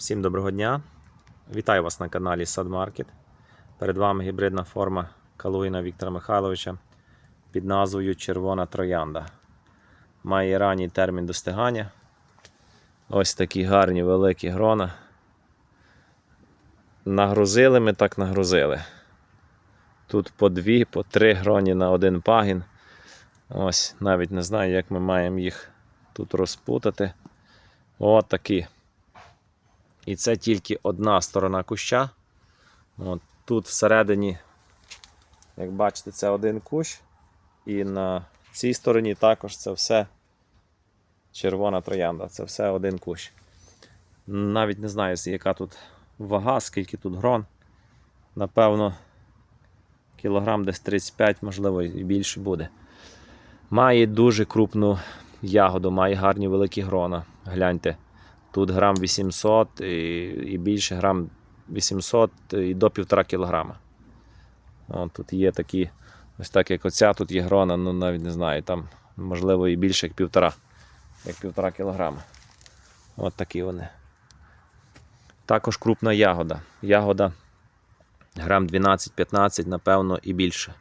Всім доброго дня. Вітаю вас на каналі Садмаркет. Перед вами гібридна форма Калуїна Віктора Михайловича під назвою Червона Троянда. Має ранній термін достигання. Ось такі гарні великі грона. Нагрузили ми так нагрузили. Тут по дві, по три гроні на один пагін. Ось, навіть не знаю, як ми маємо їх тут розпутати. От такі. І це тільки одна сторона куща. От, тут всередині, як бачите, це один кущ. І на цій стороні також це все червона троянда. Це все один кущ. Навіть не знаю, яка тут вага, скільки тут грон. Напевно, кілограм десь 35, можливо, і більше буде. Має дуже крупну ягоду, має гарні великі грона. Гляньте. Тут грам 800 і, і більше грам 800 і до 1,5 кілограма. От, тут є такі, ось так як оця, тут є грона, ну навіть не знаю, там можливо і більше як півтора, як півтора кілограма. От такі вони. Також крупна ягода. Ягода грам 12-15, напевно, і більше.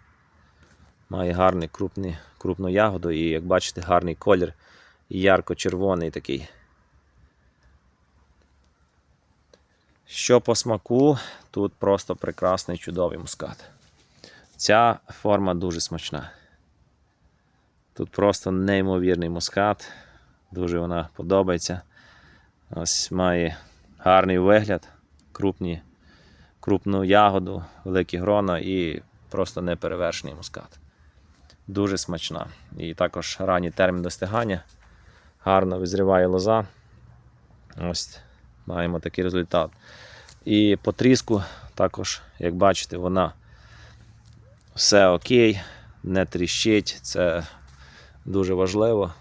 Має гарний крупний, крупну ягоду і, як бачите, гарний колір. І ярко-червоний такий. Що по смаку, тут просто прекрасний чудовий мускат. Ця форма дуже смачна. Тут просто неймовірний мускат. Дуже вона подобається. Ось має гарний вигляд, крупні, крупну ягоду, великі грона і просто неперевершений мускат. Дуже смачна. І також ранній термін достигання. Гарно визріває лоза. Ось маємо такий результат. І по тріску також, як бачите, вона все окей, не тріщить. Це дуже важливо.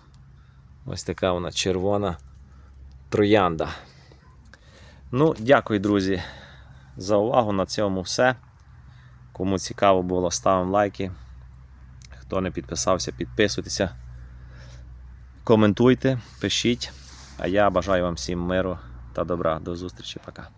Ось така вона червона троянда. Ну, дякую, друзі, за увагу. На цьому все. Кому цікаво було, ставимо лайки. Хто не підписався, підписуйтеся. Коментуйте, пишіть. А я бажаю вам всім миру та добра. До зустрічі. Пока.